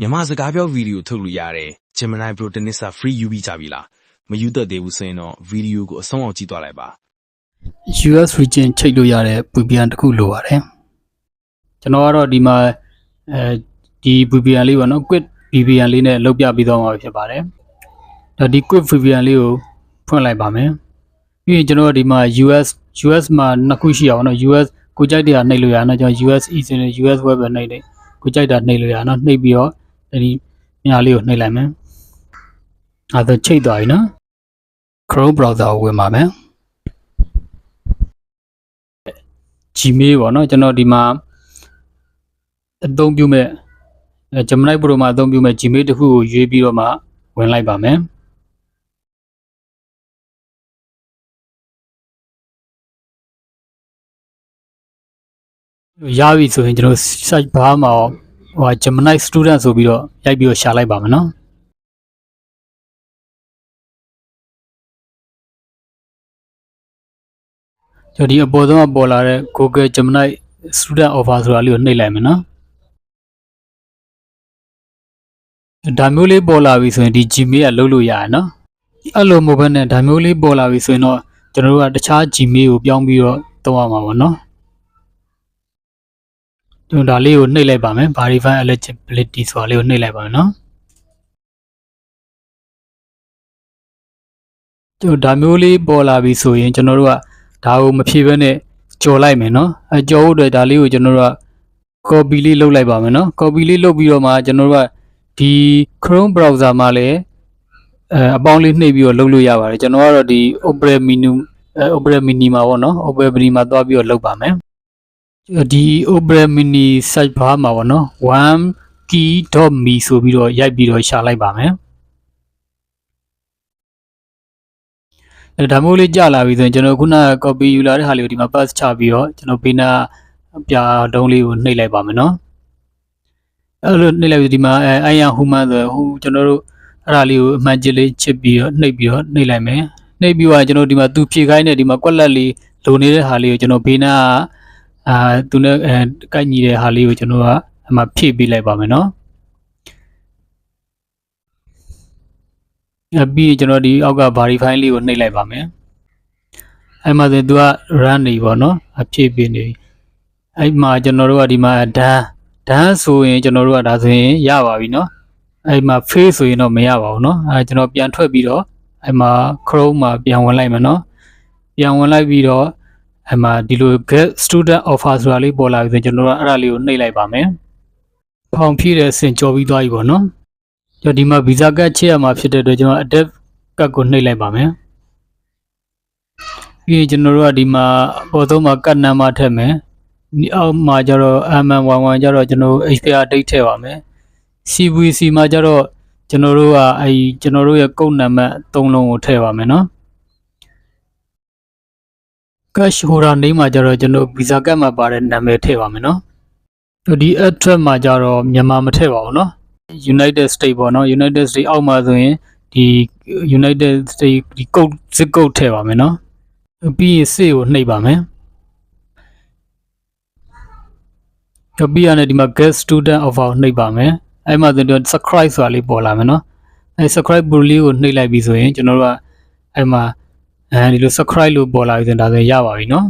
မြန်မာစကားပြောဗီဒီယိုထုတ်လို့ရတယ် Gemini Pro တနစ်စာ free ယူပြီးကြပြီလားမယူတတ်သေးဘူးဆိုရင်တော့ဗီဒီယိုကိုအဆုံးအောင်ကြည့်သွားလိုက်ပါ US region ချိန်လို့ရတဲ့ VPN တစ်ခုလိုပါတယ်ကျွန်တော်ကတော့ဒီမှာအဲဒီ VPN လေးပေါ့နော် Quick VPN လေးနဲ့လုပ်ပြပြီးတော့မှာဖြစ်ပါတယ်ဒါဒီ Quick VPN လေးကိုဖွင့်လိုက်ပါမယ်ပြီးရင်ကျွန်တော်တို့ဒီမှာ US US မှာနှစ်ခုရှိအောင်နော် US ကိုကြိုက်တဲ့ဟာနှိပ်လို့ရအောင်နော်ကျွန်တော် US eSIM နဲ့ US web ပဲနှိပ်တယ်ကိုကြိုက်တာနှိပ်လို့ရအောင်နော်နှိပ်ပြီးတော့ ဒီမြားလေးကိုနှိပ်လိုက်မယ်အဲဒါချိတ်သွားပြီနော် Chrome browser ကိုဝင်ပါမယ် Gmail ပေါ့နော်ကျွန်တော်ဒီမှာအသုံးပြုမဲ့အဲ Gemini Pro မှာအသုံးပြုမဲ့ Gmail တစ်ခုကိုရွေးပြီးတော့မှဝင်လိုက်ပါမယ်ရပြီဆိုရင်ကျွန်တော် search bar မှာ ဟို Gemini student ဆိုပြီးတော့ရိုက်ပြီးတော့ရှာလိုက်ပါမယ်နော်ကျွန်တော်ဒီအပေါ်ဆုံးကပေါ်လာတဲ့ Google Gemini student offer ဆိုတာလေးကိုနှိပ်လိုက်မယ်နော်ဒါမျိုးလေးပေါ်လာပြီဆိုရင်ဒီ Gmail ကလုပ်လို့ရတယ်နော်အဲ့လိုမဟုတ်ဘဲနဲ့ဒါမျိုးလေးပေါ်လာပြီဆိုရင်တော့ကျွန်တော်တို့ကတခြား Gmail ကိုပြောင်းပြီးတော့သုံးရမှာပေါ့နော် ကျွန်တော်ဒါလေးကိုနှိပ်လိုက်ပါမယ် verify eligibility ဆိုတာလေးကိုနှိပ်လိုက်ပါမယ်နော်ကျွန်တော်ဒါမျိုးလေးပေါ်လာပြီဆိုရင်ကျွန်တော်တို့ကဒါကိုမဖြည့်ဘဲနဲ့ကြော်လိုက်မယ်နော်အဲကြော်ဖို့အတွက်ဒါလေးကိုကျွန်တော်တို့က copy လေးလုပ်လိုက်ပါမယ်နော် copy လေးလုပ်ပြီးတော့မှကျွန်တော်တို့ကဒီ Chrome browser မှာလည်းအဲအပေါင်းလေးနှိပ်ပြီးတော့လုပ်လို့ရပါတယ်ကျွန်တော်ကတော့ဒီ Opera menu အဲ Opera mini မှာပေါ့နော် Opera mini မှာသွားပြီးတော့လုပ်ပါမယ် ဒီ Opera mini search bar မှာပေါ့နော် one-key.me ဆိုပြီးတော့ရိုက်ပြီးတော့ရှာလိုက်ပါမယ်အဲဒါမျိုးလေးကြာလာပြီဆိုရင်ကျွန်တော်ခုနက copy ယူလာတဲ့ဟာလေးကိုဒီမှာ paste ချပြီးတော့ကျွန်တော်ဘေးနာပြတုံးလေးကိုနှိပ်လိုက်ပါမယ်နော်အဲ့လိုနှိပ်လိုက်ပြီးဒီမှာအဲ I am human ဆိုဟိုကျွန်တော်တို့အဲ့ဒါလေးကိုအမှန်ချစ်လေးချစ်ပြီးတော့နှိပ်ပြီးတော့နှိပ်လိုက်မယ်နှိပ်ပြီးတော့ကျွန်တော်ဒီမှာသူဖြည့်ခိုင်းတဲ့ဒီမှာကွက်လက်လေးလိုနေတဲ့ဟာလေးကိုကျွန်တော်ဘေးနာ အာသူနဲ့အဲကိုက်ညီတဲ့ဟာလေးကိုကျွန်တော်ကအမှဖြည့်ပေးလိုက်ပါမယ်နော်အပြီးကျွန်တော်ဒီအောက်က verify လေးကိုနှိပ်လိုက်ပါမယ်အဲ့မှာဆိုသူက run နေပေါ့နော်အဖြည့်ပေးနေပြီအဲ့မှာကျွန်တော်တို့ကဒီမှာ done done ဆိုရင်ကျွန်တော်တို့ကဒါဆိုရင်ရပါပြီနော်အဲ့မှာ face ဆိုရင်တော့မရပါဘူးနော်အဲကျွန်တော်ပြန်ထွက်ပြီးတော့အဲ့မှာ Chrome မှာပြန်ဝင်လိုက်မယ်နော်ပြန်ဝင်လိုက်ပြီးတော့ အဲ့မှာဒီလို get student offer ဆိုတာလေးပေါ်လာပြီဆိုရင်ကျွန်တော်တို့အဲ့ဒါလေးကိုနှိပ်လိုက်ပါမယ်ဖောင်ဖြည့်တဲ့အဆင့်ကြော်ပြီးသွားပြီပေါ့နော်ကျွန်တော်ဒီမှာ visa card ချက်ရမှာဖြစ်တဲ့အတွက်ကျွန်တော် adapt card ကိုနှိပ်လိုက်ပါမယ်ပြီးရင်ကျွန်တော်တို့ကဒီမှာအပေါ်ဆုံးမှာ card number ထည့်မယ်ဒီအောက်မှာကျတော့ MM11 ကျတော့ကျွန်တော် expire date ထည့်ပါမယ် CVC မှာကျတော့ကျွန်တော်တို့ကအဲကျွန်တော်တို့ရဲ့ကုတ်နံပါတ်၃လုံးကိုထည့်ပါမယ်နော် cash holder name မှာကျတော့ကျွန်တော် visa card မှာပါတဲ့နာမည်ထည့်ပါမယ်နော်ဒီ address မှာကျတော့မြန်မာမထည့်ပါဘူးနော် United States ပေါ့နော် United States အောက်မှာဆိုရင်ဒီ United States ဒီ code zip code ထည့်ပါမယ်နော်ပြီးရင်စေကိုနှိပ်ပါမယ်ကြပြီးရတဲ့ဒီမှာ guest student offer ကိုနှိပ်ပါမယ်အဲ့မှာဆိုတော့ subscribe ဆိုတာလေးပေါ်လာမယ်နော်အဲ့ subscribe ဘူလေးကိုနှိပ်လိုက်ပြီဆိုရင်ကျွန်တော်တို့ကအဲ့မှာ အဲဒီလို subscribe လို့ပေါ်လာပြီဆိုရင်ဒါဆိုရင်ရပါပြီနော်